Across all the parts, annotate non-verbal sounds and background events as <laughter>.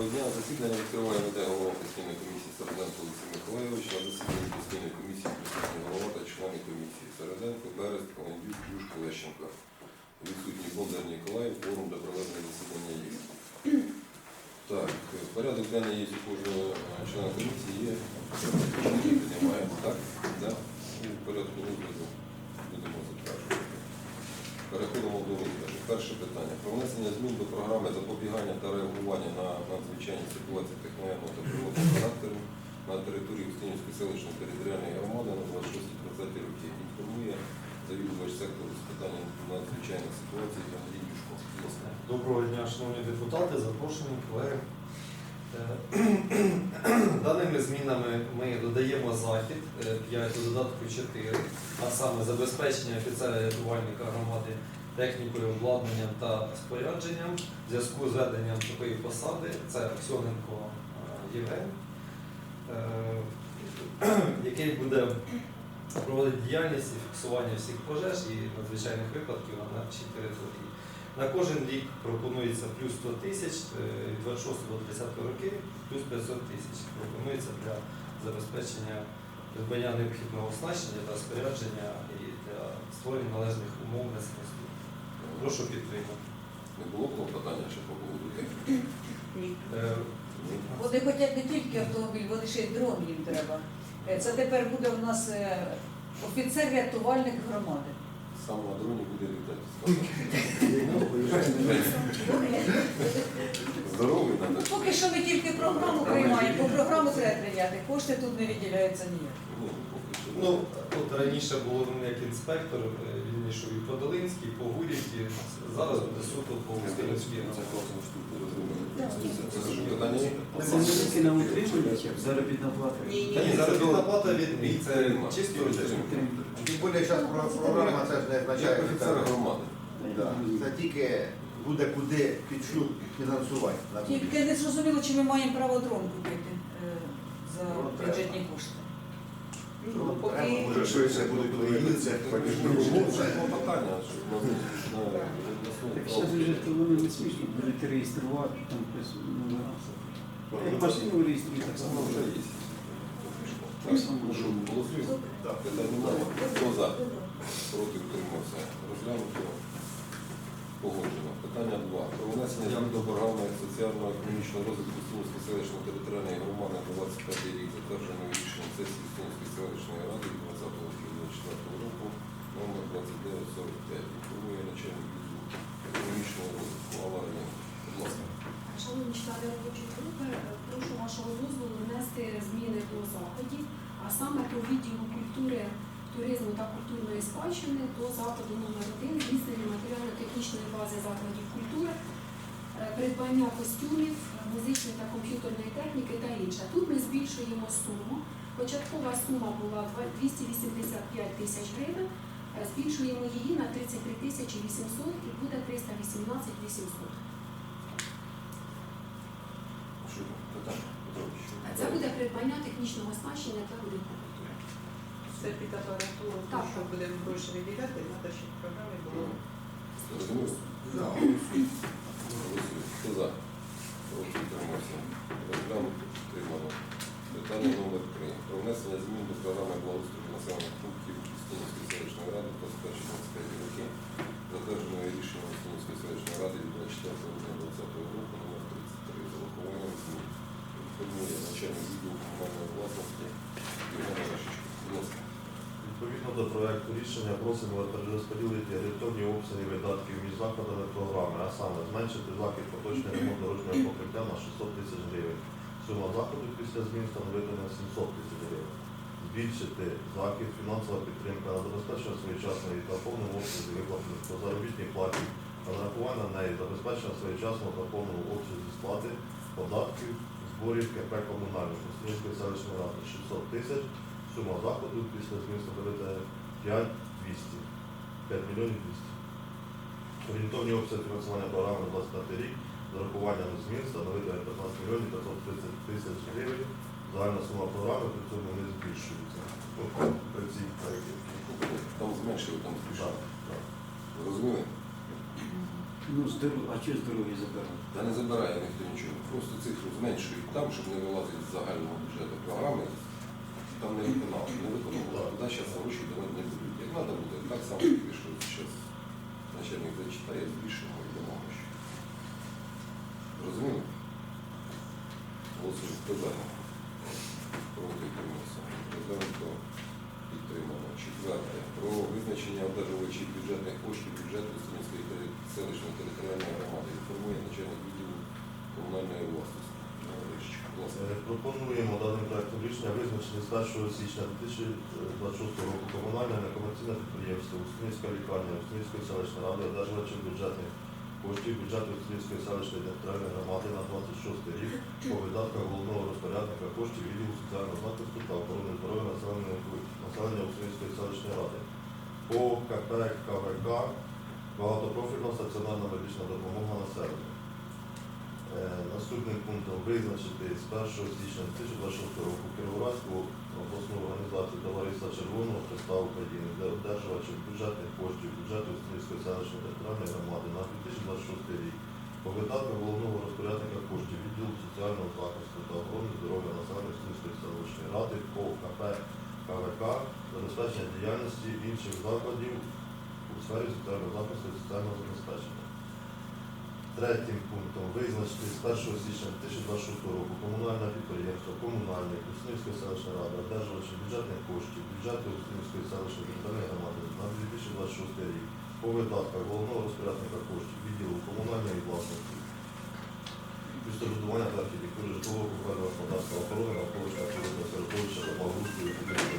Доброго дня. Засідання відкриває веде голова постійної комісії Середенко Олексій Миколайович. На засіданні постійної комісії присутні голова та члени комісії Середенко, Берест, Колендюк, Юшко, Лещенко. Відсутні Бондар Ніколаїв, форум для проведення засідання є. Так, порядок денний є у кожного е, члена комісії, є. Немає, так? Да? Ну, порядку розгляду будемо затверджувати. Переходимо до розгляду. Перше питання. Про внесення змін до програми запобігання та реагування на надзвичайні ситуації техногенного та природного характеру на території Устинівської селищної територіальної громади на 26-30 роки. Інформує завідувач сектору з питань надзвичайних ситуацій Андрій Юшко. Доброго дня, шановні депутати, запрошені колеги. Е, <clears throat> Даними змінами ми додаємо захід 5 до додатку 4, а саме забезпечення офіцера рятувальника громади технікою, обладнанням та спорядженням в зв'язку з веденням такої посади. Це Аксьоненко е, Євген, е, <clears throat> який буде проводити діяльність і фіксування всіх пожеж і надзвичайних випадків на нашій території. На кожен рік пропонується плюс 100 тисяч, е, від 26 до 30 років плюс 500 тисяч пропонується для забезпечення придбання необхідного оснащення та спорядження і для створення належних умов несення служби. Прошу підтримати. Не було клопотання ще по поводу техніки? Ні. Е, Вони хочуть не тільки автомобіль, вони ще й дрон їм треба. Е, Це тепер буде у нас е, офіцер-рятувальник громади. Сам на дроні буде літати. Здоровий Ну, надо. поки що ми тільки програму приймаємо, по програму треба прийняти. Кошти тут не виділяються ніяк. Що. Ну, от раніше було він як інспектор, е, він йшов і по Долинській, по Гурівці, зараз буде суто по Устинівській. Це класна штука, розумію. Утримання, заробітна плата? Заробітна плата від бійця. це чисто Підтримка. Тим більше зараз програма це ж не Як означає, офіцер громади. Це тільки буде куди під шлюб фінансувати. Тільки не зрозуміло, чи ми маємо право дрон купити е, за бюджетні кошти. Поки може, швидше будуть доїдеться, потім Це клопотання, що на на обласному Так зараз вже не смішно, будуть реєструвати, там. Як машину реєструють, так само вже є. Так, що, голосуємо? Так. Питань немає. Хто за? Проти утримався. Розглянуто. Погоджено. Питання 2. Про внесення змін до програми соціально-економічного розвитку Сумської селищної територіальної громади на 25 рік, затвердженої рішенням сесії Сумської селищної ради від 20 липня 2024 року номер 2945. Інформує начальник економічного розвитку Алла Будь ласка. Шановні члени робочої групи, прошу вашого дозволу внести зміни до заходів, а саме про відділу культури, туризму та культурної спадщини до заходу номер 1 здійснення матеріально-технічної бази закладів культури, е, придбання костюмів, музичної та комп'ютерної техніки та інше. Тут ми збільшуємо суму. Початкова сума була 285 тисяч гривень. Е, Збільшуємо її на 33 тисячі 800 і буде 318 800. Що там? Питання? Петрович, що? Це буде придбання технічного оснащення для будинку Це під апаратуру, Так. що будемо гроші виділяти, треба, щоб в програмі було. Зрозуміло? Да. Хто за? Утримався. Розглянуто. Підтримано. Питання номер 3. Про внесення змін до програми благоустрою населених пунктів Устинівської селищної ради 21-25 роки, затвердженої рішенням Устинівської селищної ради від 24 грудня 2020 року номер 33 з урахуванням змін. Інформує начальник відділу комунальної власності Євгена Рашичка. Будь ласка. Відповідно до проекту рішення просимо перерозподілити орієнтовні обсяги видатків між заходами програми, а саме зменшити захід поточний ремонт дорожнього покриття на 600 тисяч гривень. Сума заходу після змін становитиме 700 тисяч гривень. Збільшити захід фінансова підтримка забезпечення своєчасної та повному обсязі виплати по заробітній платі та нарахування неї забезпечення своєчасно та в повному обсязі сплати податків, зборів КП комунальних Установської селищної ради 600 тисяч. Сума заходу після змін становить 5 200, 5 мільйонів 200. Орієнтовні обсяги фінансування програми 25 рік з урахуванням змін становить 15 мільйонів 530 тисяч гривень. Загальна сума програми при цьому не збільшується. Ну, при цій проєкті. Там зменшили, там збільшили. Зрозуміли? Ну, а чи здоров'я забирати? Та не забирає ніхто нічого. Просто цифру зменшують там, щоб не вилазити з загального бюджету програми. Там не виконав, не виконували. Туди зараз давати не будуть. Як треба буде, так само тільки зараз начальник зачитає, збільшимо і дамо гроші. Розуміли? Голосуємо. За? Про визначення одержувачів бюджетних коштів бюджету Сумської селищної територіальної громади. Інформує начальник відділу комунальної власності. Говорищик. Будь ласка. Е, Пропонуємо даним проектом рішення визначити з 1 січня 2026 року комунальне некомерційне підприємство Устинівська лікарня Устинівської селищної ради одержувачем бюджетних коштів бюджету Устинівської селищної територіальної громади на 26 рік по видатках головного розпорядника коштів відділу соціального захисту та охорони здоров'я населення населення Устинівської селищної ради по КП КВК багатопрофільна стаціонарна медична допомога населенню. Е, Наступним пунктом визначити з 1 січня 2026 року Кіровоградську обласну організацію Товариства Червоного Христа України для одержувачів бюджетних коштів бюджету Стрільської селищної територіальної громади на 2026 рік по видатках головного розпорядника коштів відділу соціального захисту та охорони здоров'я населення Стрільської селищної ради по КП КВК забезпечення діяльності інших закладів у сфері соціального захисту і соціального забезпечення. Третім пунктом визначити з 1 січня 2026 року комунальне підприємство комунальне Куснівської селищної ради, одержувачі бюджетних коштів, бюджету Куснівської селищної територіальної громади на 2026 рік по видатках головного розпорядника коштів відділу комунальної власності, містобудування та архітектури житлового комунального господарства охорони навколишнього природного середовища та благоустрою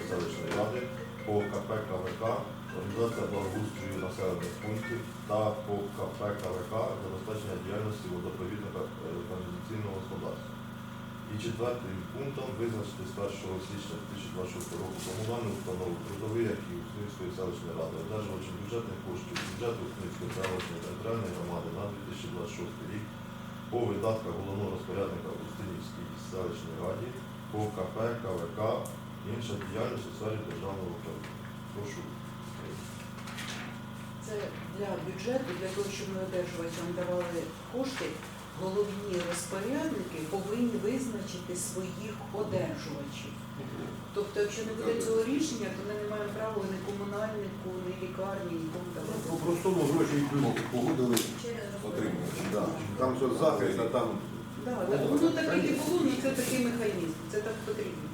селищної ради по КП КВК організація благоустрою населених пунктів та по КП КВК забезпечення діяльності водопровідника е, каналізаційного господарства. І четвертим пунктом визначити з 1 січня 2026 року комунальну установу трудовий архів Київської селищної ради, одержувачем бюджетних коштів бюджету Київської селищної територіальної громади на 2026 рік по видатках головного розпорядника Устинівській селищній раді, по КП, КВК, інша діяльність у сфері державного управління. Прошу. Це для бюджету, для того, щоб ми одержувачам давали кошти, головні розпорядники повинні визначити своїх одержувачів. Тобто, якщо не буде цього рішення, то ми не маємо права ні комунальнику, ні лікарні, нікому давати. По-простому гроші йдуть. Погодили отримувачі. Да. Там що захист, а там Да, да. Воно так і було, ну це такий механізм, це так потрібно.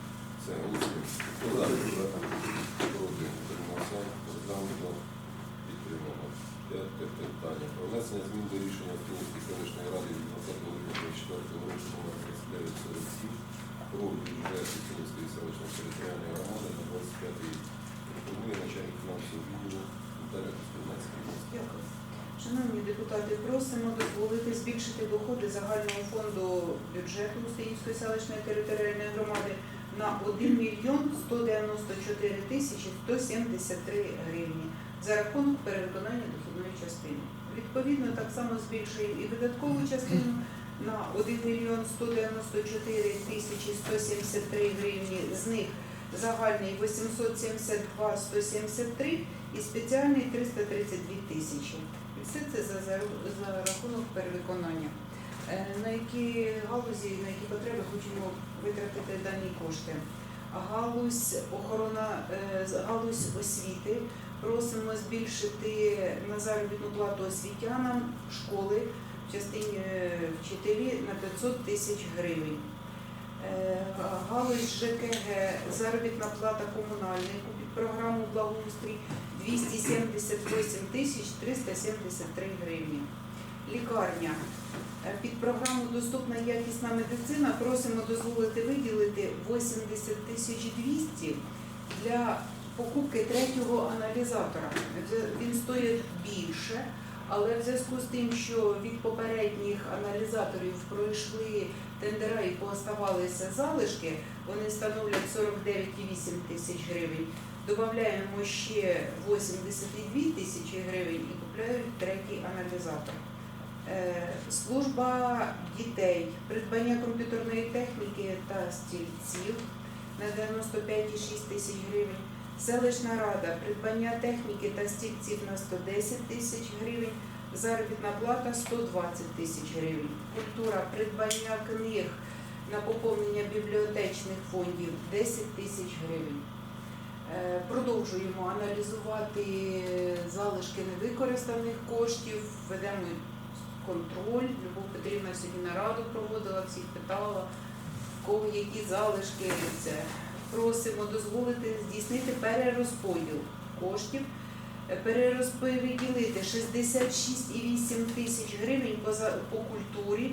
Це голосуємо. Хто за? Проти. Утримався. Підтримано. П'яте питання. Про внесення змін до рішення Київської селищної ради від 20 липня 2024 року номер 3947 про бюджет Київської селищної територіальної громади на 25 рік. Пропонує начальник фінансового відділу Наталя Костельнацький. Дякую. Шановні депутати, просимо дозволити збільшити доходи загального фонду бюджету Устинівської селищної територіальної громади на 1 мільйон 194 тисячі 173 гривні за рахунок перевиконання дохідної частини. Відповідно, так само збільшуємо і видаткову частину на 1 мільйон 194 тисячі 173 гривні, з них загальний 872 173 і спеціальний 332 тисячі. І все це за рахунок перевиконання. Е, На які галузі, на які потреби хочемо витратити дані кошти? Галузь охорона, е, галузь освіти. Просимо збільшити на заробітну плату освітянам школи в частині е, вчителі на 500 тисяч гривень. Галузь ЖКГ, заробітна плата комунальнику під програму благоустрій 278 тисяч 373 гривні. Лікарня. Програму Доступна якісна медицина просимо дозволити виділити 80 тисяч 200 для покупки третього аналізатора. Він стоїть більше, але в зв'язку з тим, що від попередніх аналізаторів пройшли тендера і пооставалися залишки, вони становлять 49,8 тисяч гривень. Додаємо ще 82 тисячі гривень і купляють третій аналізатор. Е, Служба дітей, придбання комп'ютерної техніки та стільців на 95,6 тисяч гривень. Селищна рада, придбання техніки та стільців на 110 тисяч гривень. заробітна плата 120 тисяч гривень. Культура, придбання книг на поповнення бібліотечних фондів 10 тисяч гривень. Е, Продовжуємо аналізувати залишки невикористаних коштів, ведемо контроль. Любов Петрівна сьогодні нараду проводила, всіх питала, в кого які залишки. Це просимо дозволити здійснити перерозподіл коштів, е, перерозподілити 66,8 тисяч гривень по, культурі.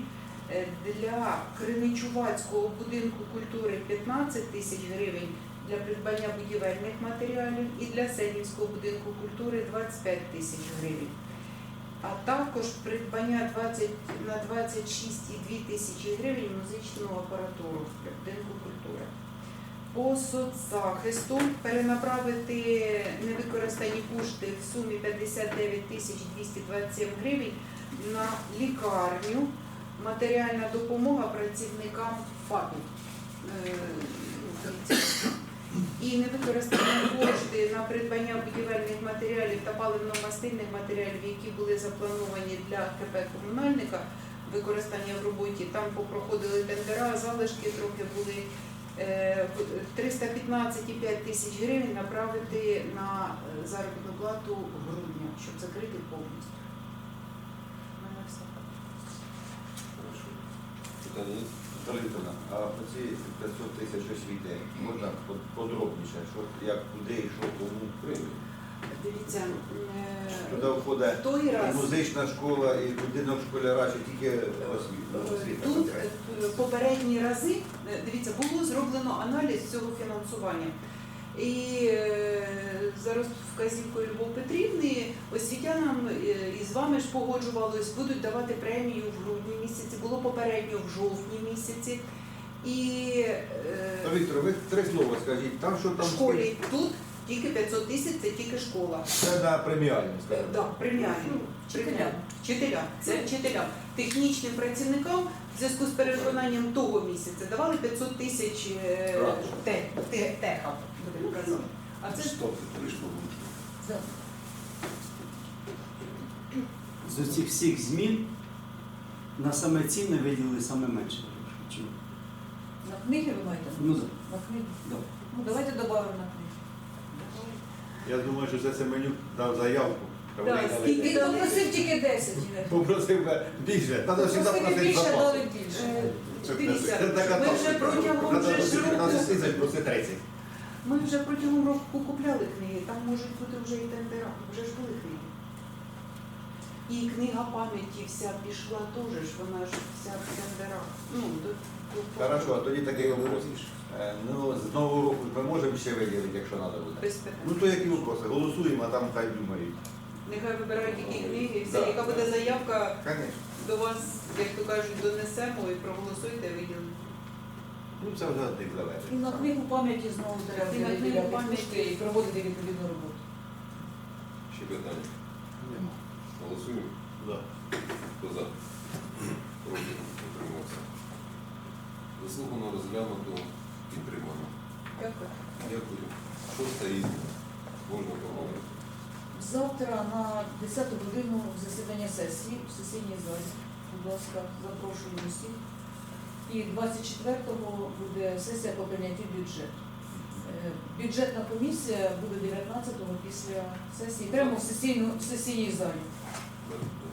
Е, Для Криничувацького будинку культури 15 тисяч гривень для придбання будівельних матеріалів і для Сенівського будинку культури 25 тисяч гривень. А також придбання 20, на 26,2 тисячі гривень музичного апаратуру для будинку культури. По соцзахисту перенаправити невикористані кошти в сумі 59 тисяч 227 гривень на лікарню, матеріальна допомога працівникам ФАПу. Е, і невикористані кошти на придбання будівельних матеріалів та паливно-мастильних матеріалів, які були заплановані для КП комунальника використання в роботі. Там попроходили тендера, залишки трохи були е, 315,5 тисяч гривень направити на е, заробітну плату грудня, щоб закрити повністю. У мене все. Вікторовна, а по ці 500 тисяч освіти можна подробніше, що як куди і що кому? Прийняли. Дивіться, е, Туди входить той раз. музична школа, і будинок школяра, чи тільки освіта? освіта Тут е, попередні рази, е, дивіться, було зроблено аналіз цього фінансування. І е, зараз вказівкою Любов Петрівни освітянам е, і з вами ж погоджувалось, будуть давати премію в грудні місяці, було попередньо в жовтні місяці. І е, Та, Віктор, ви три слова скажіть, там що в там школі тут тільки 500 тисяч, це тільки школа. Це на преміальні, Е, скажімо. Да, преміальні. Вчителям. Вчителям. Це вчителям. Технічним працівникам в зв'язку з переконанням того місяця давали 500 тисяч е, те- те- техам, будемо казати. А це ж Стоп, ти прийшло. З усіх всіх змін на саме цінне виділили саме менше. Чому? На книги ви маєте? Ну, да. На книги. Да. Ну, давайте додамо на книги. Я думаю, що за це Семенюк дав заявку. а Да, дали скільки Він попросив тільки 10. Ігор. Попросив би більше. Та завжди Попросили більше, запас. дали більше. Е, Це Дивіться, така ми вже тактика. протягом Треба вже ж просити 15 року- тисяч, просить 30. ми вже протягом року купляли книги, там можуть бути вже і тендера, вже ж були книги. І книга пам'яті вся пішла теж, вона ж вся в тендерах. Ну, до Хорошо, а тоді такий вопрос. Е, Ну, з нового року ми можемо ще виділити, якщо треба буде. без питань. Ну то які вопроси? Голосуємо, а там хай думають. Нехай вибирають які книги, і все, Да. яка буде заявка Звісно. до вас, як то кажуть, донесемо і проголосуйте, виділимо. Ну це вже від них І на книгу пам'яті знову треба І на книгу виділяти пам'яті. кошти і проводити відповідну роботу. Ще питання. Голосуємо. Да. Хто за? Проти? Утримався. Заслухано розглянуто підтримано. Дякую. Дякую. Шоста різне. Можна поговорити. Завтра на 10 годину засідання сесії в сесійній залі. Будь ласка, запрошую усіх. І 24-го буде сесія по прийняттю бюджету. Е, Бюджетна комісія буде 19-го після сесії, прямо в, сесійну, в сесійній залі.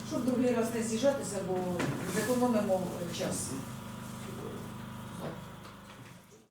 Щоб другий раз не з'їжджатися, бо зекономимо час.